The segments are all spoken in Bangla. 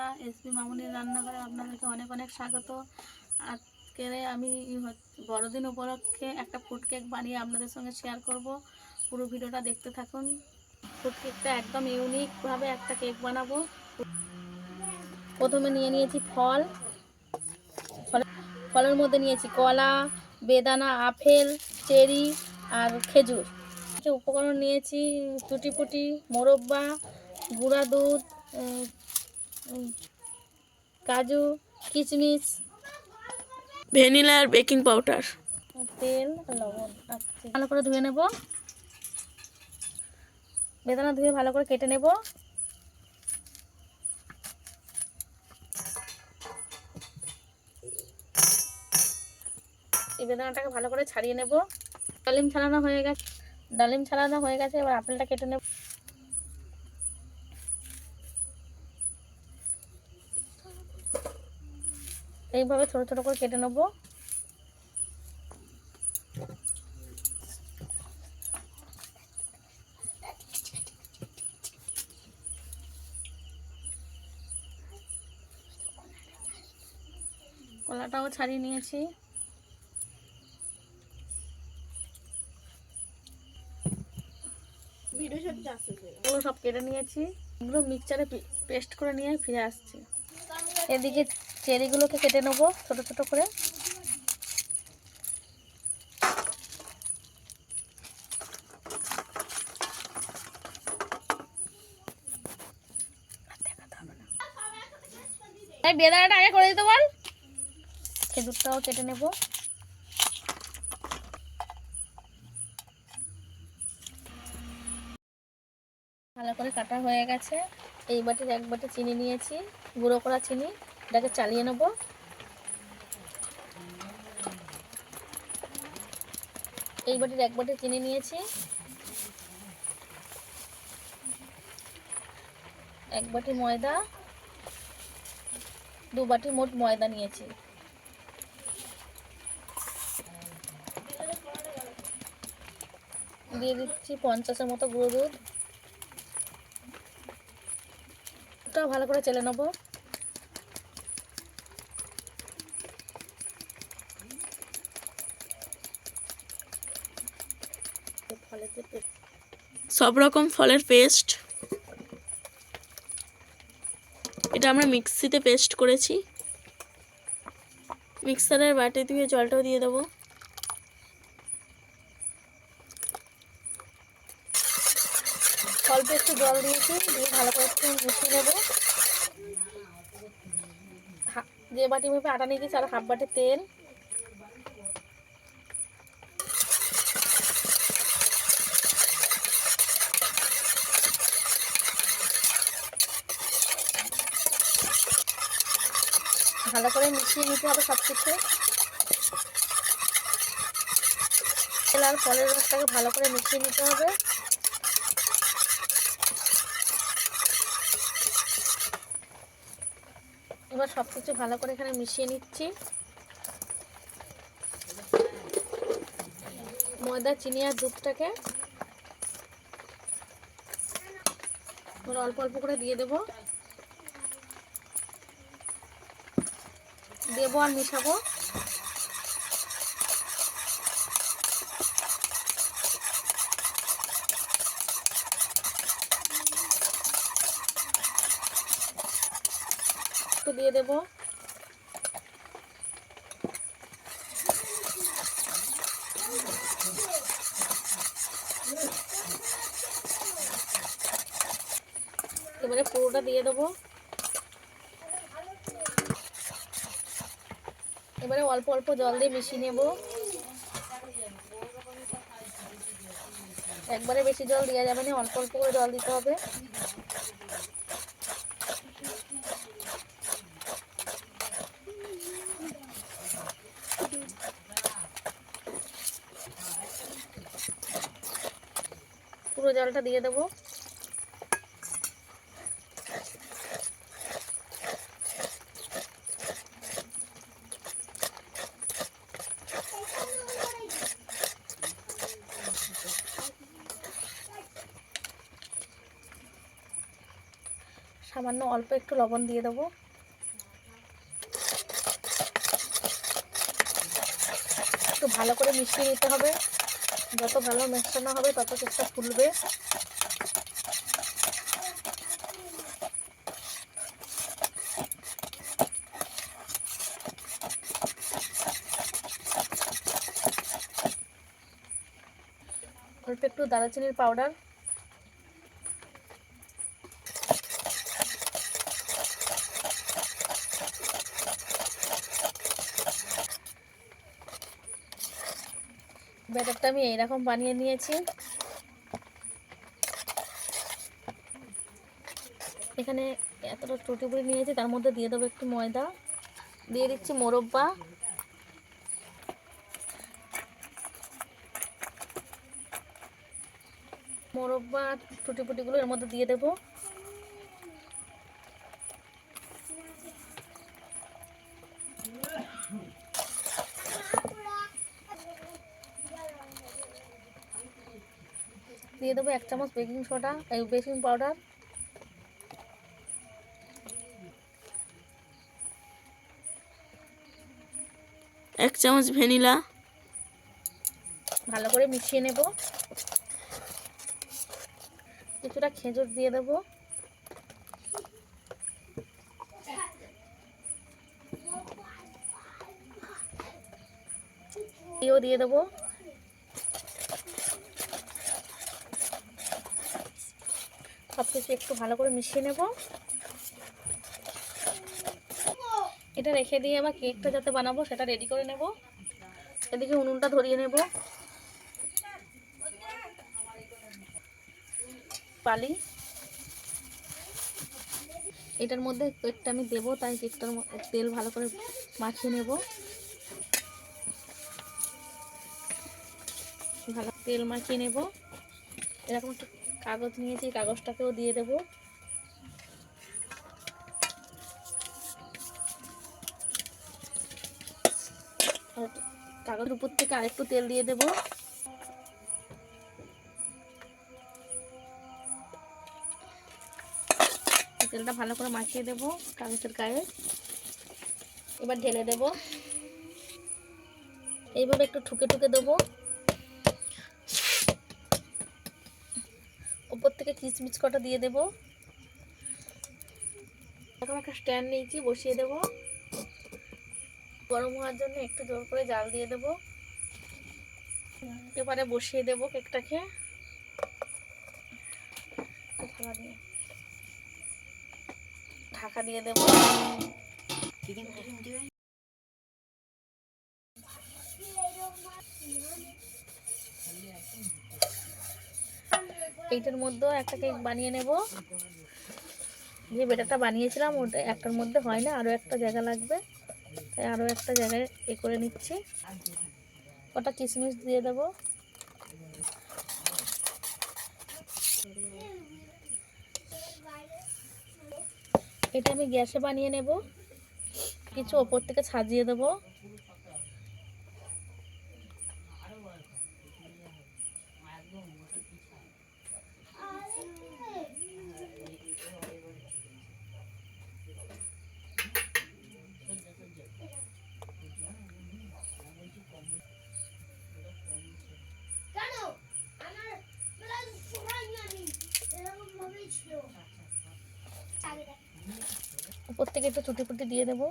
বন্ধুরা এসপি মামুনির রান্নাঘরে আপনাদেরকে অনেক অনেক স্বাগত। আজকে আমি বড়দিন উপলক্ষে একটা ফুড কেক বানিয়ে আপনাদের সঙ্গে শেয়ার করব। পুরো ভিডিওটা দেখতে থাকুন। ফুড কেকটা একদম ইউনিকভাবে একটা কেক বানাবো। প্রথমে নিয়ে নিয়েছি ফল। ফল- ফলের মধ্যে নিয়েছি কলা, বেদানা, আপেল, চেরি আর খেজুর। উপকরণ নিয়েছি টুটি ফুটি মোরব্বা, গুঁড়া দুধ কাজু কিশমিশ ভ্যানিলা আর বেকিং পাউডার। তেল লবণ আচ্ছা ভালো করে ধুয়ে নেব। বেদানা ধুয়ে ভালো করে কেটে নেব। এই বেদানাটাকে ভালো করে ছাড়িয়ে নেব। ডালিম ছাড়ানো হয়ে গেছে। ডালিম ছাড়ানো হয়ে গেছে এবার আপেলটা কেটে নেব। এইভাবে ছোট ছোট করে কেটে নেব। কলাটাও ছাড়িয়ে নিয়েছি। সব কেটে নিয়েছি। এগুলো মিক্সচারে পেস্ট করে নিয়ে ফিরে আসছি। এদিকে চেরিগুলোকে কেটে নেব, ছোট ছোট করে। বেদানাটা আগে করে দিতে বল। খেজুরটাও কেটে নেব। ভালো করে কাটা হয়ে গেছে। এই বাটির এক বাটি চিনি নিয়েছি, গুঁড়ো করা চিনি। এটাকে চালিয়ে নেব। এই বাটির এক বাটি চিনি নিয়েছি। এক বাটি ময়দা। দু বাটি মোট ময়দা নিয়েছি। দিয়ে দিচ্ছি পঞ্চাশের মতো গুঁড়ো দুধ। ভালো করে চেলে নেব। সব রকম ফলের পেস্ট এটা আমরা মিক্সিতে পেস্ট করেছি। মিক্সারের বাটি দিয়ে জলটাও দিয়ে দেবো। অল্প একটু জল দিয়েছি, দিয়ে ভালো করে একটু মিশিয়ে নেব। যে বাটি মেপে আটা নিয়ে গেছি আর হাফ বাটি তেল। ভালো করে মিশিয়ে নিতে হবে সব কিছু তেল আর ফলের রসটাকে ভালো করে মিশিয়ে নিতে হবে। এবার সব কিছু ভালো করে এখানে মিশিয়ে নিচ্ছি। ময়দা, চিনি আর দুধটাকে অল্প অল্প করে দিয়ে দেবো। দেবো আর মিশাবো একটু দিয়ে দেবো। এবারে পুরোটা দিয়ে দেবো। এবারে অল্প অল্প জল দিয়ে মিশিয়ে নেব। একবারে বেশি জল দেওয়া যাবে না, অল্প অল্প করে জল দিতে হবে। পুরো জলটা দিয়ে দেবো। সামান্য অল্প একটু লবণ দিয়ে দেবো। একটু ভালো করে মিশিয়ে নিতে হবে। যত ভালো মেশানো হবে, তত কেকটা ফুলবে। অল্প একটু দারুচিনির পাউডার আমি এইরকম বানিয়ে নিয়েছি। এখানে এতটা টুটি পুরি নিয়েছি, তার মধ্যে দিয়ে দেবো একটু ময়দা। দিয়ে দিচ্ছি মোরব্বা। মোরব্বা, টুটি পুটিগুলো এর মধ্যে দিয়ে দেবো। দিয়ে দেবো এক চামচ বেকিং সোডা এই বেকিং পাউডার। এক চামচ ভ্যানিলা। ভালো করে মিশিয়ে নেব। কিছুটা খেজুর দিয়ে দেবো। দিয়ে দেবো। কিছু একটু ভালো করে মিশিয়ে নেব। এটা রেখে দিয়ে আবার কেকটা যাতে বানাবো, সেটা রেডি করে নেব। এদিকে উনুনটা ধরিয়ে নেব। পালি। এটার মধ্যে কেকটা আমি দেবো, তাই কেকটার তেল ভালো করে মাখিয়ে নেব। ভালো তেল মাখিয়ে নেব। এরকম একটা কাগজ নিয়েছি, কাগজটাকেও দিয়ে দেবো। কাগজের উপর থেকে আরেকটু তেল দিয়ে দেবো। তেলটা ভালো করে মাখিয়ে দেবো কাগজের গায়ে। এবার ঢেলে দেবো। এইভাবে একটু ঠুকে ঠুকে দেবো। কিচমিচ কটা দিয়ে দেবো? এখন একটা স্ট্যান্ড নিয়েছি, বসিয়ে দেবো। গরম হওয়ার জন্য একটু জোর করে জাল দিয়ে দেবো। এবারে বসিয়ে দেবো কেকটাকে। ঢাকা দিয়ে। দেবো। এইটার মধ্যেও একটা কেক বানিয়ে নেব। যে বেটারটা বানিয়েছিলাম, ওটা একটার মধ্যে হয় না আরও একটা জায়গা লাগবে। তাই আরও একটা জায়গায় এ করে নিচ্ছি। ওটা কিশমিশ দিয়ে দেবো। এটা আমি গ্যাসে বানিয়ে নেব। কিছু ওপর থেকে সাজিয়ে দেবো কেন আমার প্লাস সবাই জানি এরকম ভাবেই ছিল আগে দেখ উপর থেকে একটু চুটি ফুটি দিয়ে দেবো।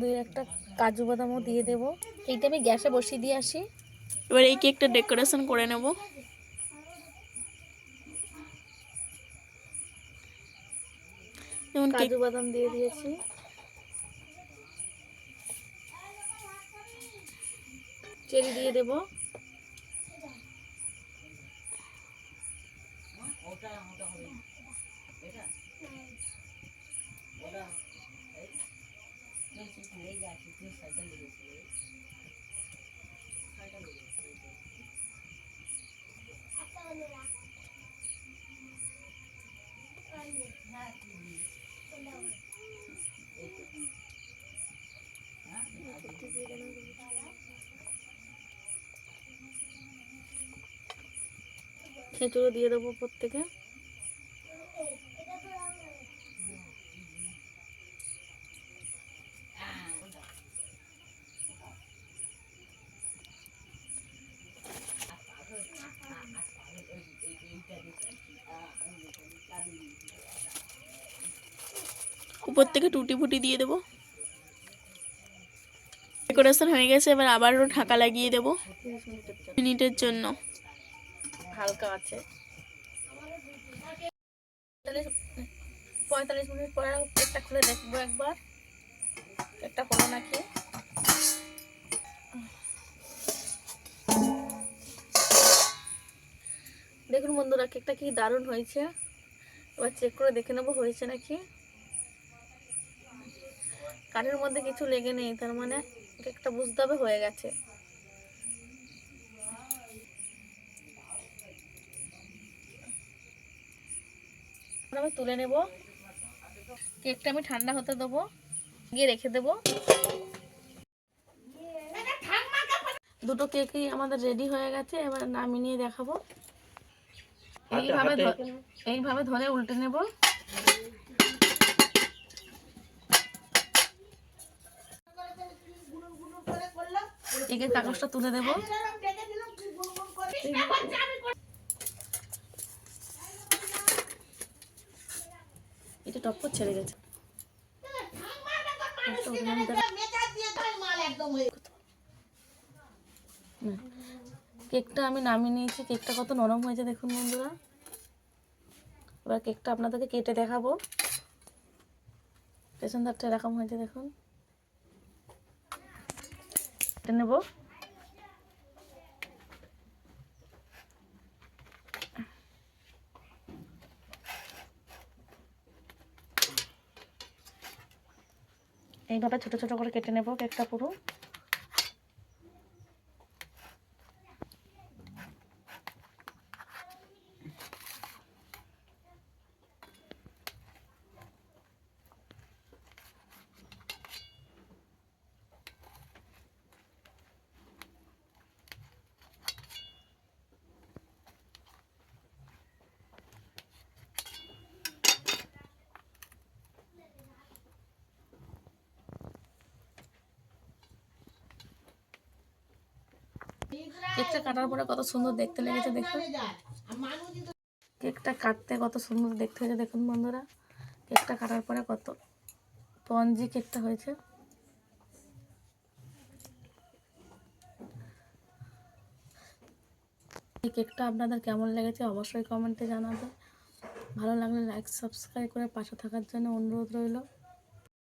দুই একটা কাজু বাদামও দিয়ে দেবো। এইটা আমি গ্যাসে বসিয়ে দিয়ে আসি। এবার এই কেকটা ডেকোরেশন করে নেব। যেমন কাজু বাদাম দিয়ে দিয়েছি। চেরি দিয়ে দেবো। খেঁচুড়ো দিয়ে দেবো প্রত্যেকে। উপর থেকে টুটি ফুটি দিয়ে দেবো। ডেকোরেশন হয়ে গেছে এবার আবারও ঢাকা লাগিয়ে দেবো। মিনিটের জন্য। হালকা আছে। পঁয়তাল্লিশ মিনিট পরে কেকটা খুলে দেখব একবার। কেকটা হলো নাকি? দেখুন বন্ধুরা, কেকটা কি দারুণ হয়েছে। এবার চেক করে দেখে নেব হয়েছে নাকি। কাঠের মধ্যে কিছু লেগে নেই, তার মানে কেকটা বুঝতে হবে হয়ে গেছে। আমি তুলে নেব। কেকটা আমি ঠান্ডা হতে দেবো গিয়ে রেখে দেবো। দুটো কেকই আমাদের রেডি হয়ে গেছে এবার নামিয়ে নিয়ে দেখাবো। এইভাবে এইভাবে ধরে উল্টে নেব। কেকের কাগজটা তুলে দেবো। টপ ছেড়ে গেছে। কেকটা আমি নামিয়ে নিয়েছি, কেকটা কত নরম হয়েছে দেখুন বন্ধুরা। এবার কেকটা আপনাদেরকে কেটে দেখাবো। পেছন ধারটা এরকম হয়েছে দেখুন। কেটে নেব। এইভাবে ছোটো ছোটো করে কেটে নেব কেকটা পুরো। কেকটা কাটার পরে কত সুন্দর দেখতে লেগেছে দেখুন। কেকটা কাটতে কত সুন্দর দেখতে হয়েছে দেখুন বন্ধুরা। কেকটা কাটার পরে কত পঞ্জি কেকটা হয়েছে। এই কেকটা আপনাদের কেমন লেগেছে অবশ্যই কমেন্টে জানাবে ভালো লাগলে লাইক সাবস্ক্রাইব করে পাশে থাকার জন্য অনুরোধ রইল।